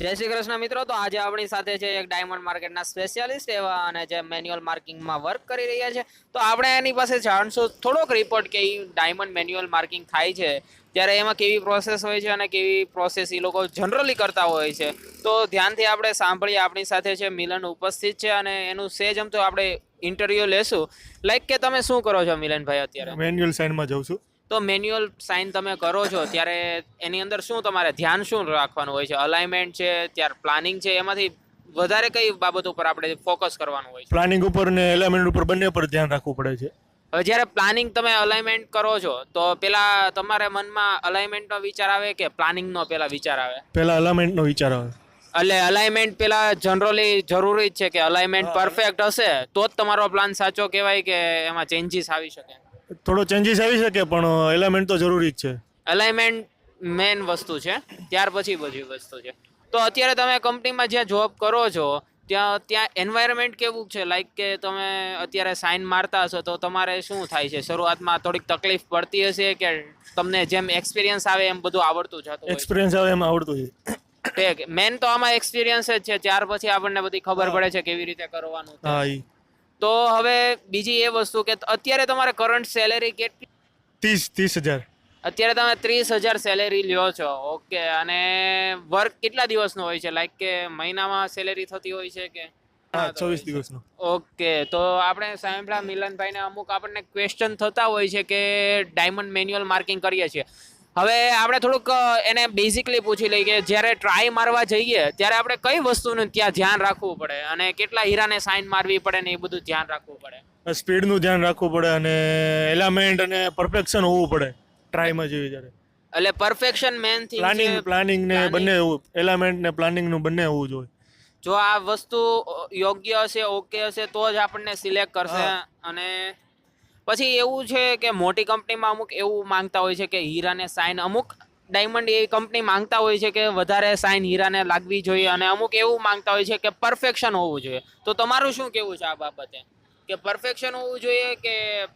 જય શ્રી કૃષ્ણ મિત્રો, તો આજે આપણી સાથે છે એક ડાયમંડ માર્કેટના સ્પેશિયાલિસ્ટ એવા અને જે મેન્યુઅલ માર્કિંગમાં વર્ક કરી રહ્યા છે. તો આપણે એની પાસે જાણશું, થોડોક રિપોર્ટ કે ડાયમંડ મેન્યુઅલ માર્કિંગ થાય છે, ત્યારે એમાં કેવી પ્રોસેસ હોય છે અને કેવી પ્રોસેસ એ લોકો જનરલી કરતા હોય છે. તો ધ્યાનથી આપણે સાંભળીએ, આપણી સાથે છે મિલન ઉપસ્થિત છે અને એનું સેજ તો આપણે ઇન્ટરવ્યુ લેશું. લાઈક કે તમે શું કરો છો મિલનભાઈ અત્યારે? મેન્યુઅલ સાઇનમાં જાઉં છું. તો મેન્યુઅલ સાઇન તમે કરો છો ત્યારે એની અંદર શું તમારે ધ્યાન શું રાખવાનું હોય છે? અલાઇનમેન્ટ છે ત્યાર પ્લાનિંગ છે એમાંથી વધારે કઈ બાબત ઉપર આપણે ફોકસ કરવાનું હોય છે? પ્લાનિંગ ઉપર ને એલિમેન્ટ ઉપર બંને પર ધ્યાન રાખવું પડે છે. હવે જ્યારે પ્લાનિંગ તમે અલાઇનમેન્ટ કરો છો તો પેલા તમારે મનમાં અલાઇનમેન્ટનો વિચાર આવે કે પ્લાનિંગનો પેલા વિચાર આવે? પેલા અલાઇનમેન્ટનો વિચાર આવે. એટલે અલાઇનમેન્ટ પેલા જનરલી જરૂરી જ છે કે અલાઇનમેન્ટ પરફેક્ટ હશે તો જ તમારો પ્લાન સાચો કહેવાય કે એમાં ચેન્જીસ આવી શકે? થોડો ચેન્જીસ આવી શકે પણ એલાઇમેન્ટ તો જરૂરી જ છે. અલાઇનમેન્ટ મેન વસ્તુ છે. ત્યાર પછી બધી વસ્તુ છે. તો અત્યારે તમે કંપનીમાં જ્યાં જોબ કરો છો ત્યાં ત્યાં એન્વાયરમેન્ટ કેવું છે? લાઈક કે તમે અત્યારે સાઇન મારતા હશો તો તમારે શું થાય છે? શરૂઆતમાં થોડીક તકલીફ પડતી હશે કે તમને જેમ એક્સપિરિયન્સ આવે એમ બધું આવડતું જતું એક્સપિરિયન્સ આવે એમ આવડતું છે. મેન તો આમાં એક્સપિરિયન્સ જ છે. ત્યાર પછી આપણને બધી ખબર પડે છે કેવી રીતે કરવાનું. હા તો હવે બીજી એ વસ્તુ કે અત્યારે તમારે કરંટ સેલેરી કેટલી? ત્રીસ ત્રીસ હજાર. અત્યારે તમે ત્રીસ હજાર સેલેરી લ્યો છો. ઓકે અને વર્ક કેટલા દિવસનો હોય છે? લાઈક કે મહિનામાં સેલેરી થતી હોય છે કે? ચોવીસ દિવસનો. ઓકે તો આપણે સાંભળા મિલનભાઈને અમુક આપણને ક્વેશ્ચન થતા હોય છે કે ડાયમંડ મેન્યુઅલ માર્કિંગ કરીએ છીએ. હવે આપણે થોડુંક એને બેઝિકલી પૂછી લઈએ કે જ્યારે ટ્રાય મારવા જઈએ ત્યારે આપણે કઈ વસ્તુનું ત્યાં ધ્યાન રાખવું પડે અને કેટલા હીરાને સાઇન મારવી પડે ને એ બધું ધ્યાન રાખવું પડે? સ્પીડનું ધ્યાન રાખવું પડે અને એલિમેન્ટ અને પરફેક્શન હોવું પડે ટ્રાયમાં જેવી જ્યારે એટલે પરફેક્શન મેનથી પ્લાનિંગ પ્લાનિંગ ને બંને એવું ને ને પ્લાનિંગનું બંને હોવું જોઈએ. જો આ વસ્તુ યોગ્ય હશે ઓકે હશે તો જ આપણને સિલેક્ટ કરશે અને પછી એવું છે કે મોટી કંપનીમાં અમુક એવું માંગતા હોય છે કે હીરાને સાઇન અમુક ડાયમંડ એવી કંપની માંગતા હોય છે કે વધારે સાઇન હીરાને લાગવી જોઈએ અને અમુક એવું માંગતા હોય છે કે પરફેક્શન હોવું જોઈએ. તો તમારું શું કેવું છે આ બાબતે? કે પરફેક્શન હોવું જોઈએ કે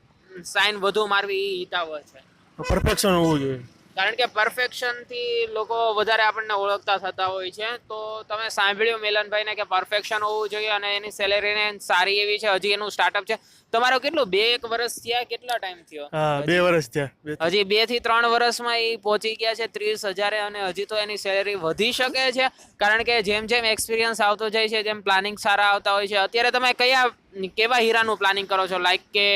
સાઇન વધુ મારવી એ હિતાવહ છે? પરફેક્શન હોવું જોઈએ. કારણ કે પરફેક્શનથી થી લોકો વધારે આપણને ઓળખતા થતા હોય છે. તો તમે સાંભળ્યું મિલનભાઈને કે પરફેક્શન હોવું જોઈએ અને એની સેલેરીને સારી એવી છે હજી એનું સ્ટાર્ટઅપ છે. તમારો કેટલું બે એક વર્ષ થયા કેટલા ટાઈમ થયો? બે વર્ષ થયા હજી બેથી ત્રણ વર્ષમાં એ પહોંચી ગયા છે ત્રીસ હજારે અને હજી તો એની સેલેરી વધી શકે છે. કારણ કે જેમ જેમ એક્સપિરિયન્સ આવતો જાય છે જેમ પ્લાનિંગ સારા આવતા હોય છે. અત્યારે તમે કયા કેવા હીરાનું પ્લાનિંગ કરો છો? લાઈક કે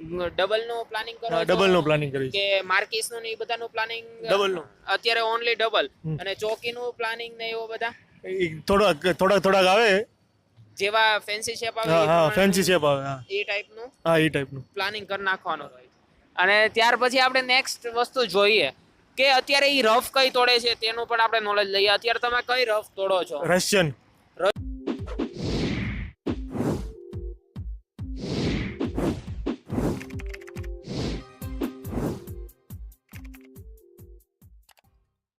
ડબલનું પ્લાનિંગ કરો ડબલનું પ્લાનિંગ કરી કે માર્કિસનું ને એ બધાનું પ્લાનિંગ ડબલનું. અત્યારે ઓનલી ડબલ. અને ચોકી નું પ્લાનિંગ ને એવો બધા? થોડાક થોડાક થોડાક આવે. જેવા ફેન્સી શેપ આવે હા ફેન્સી શેપ આવે હા. એ ટાઈપનું? હા એ ટાઈપનું પ્લાનિંગ કરી નાખવાનું હોય. અને ત્યાર પછી આપણે નેક્સ્ટ વસ્તુ જોઈએ કે અત્યારે એ રફ કઈ તોડે છે તેનું પણ આપણે નોલેજ લઈએ. અત્યારે તમે કઈ રફ તોડો છો? રશિયન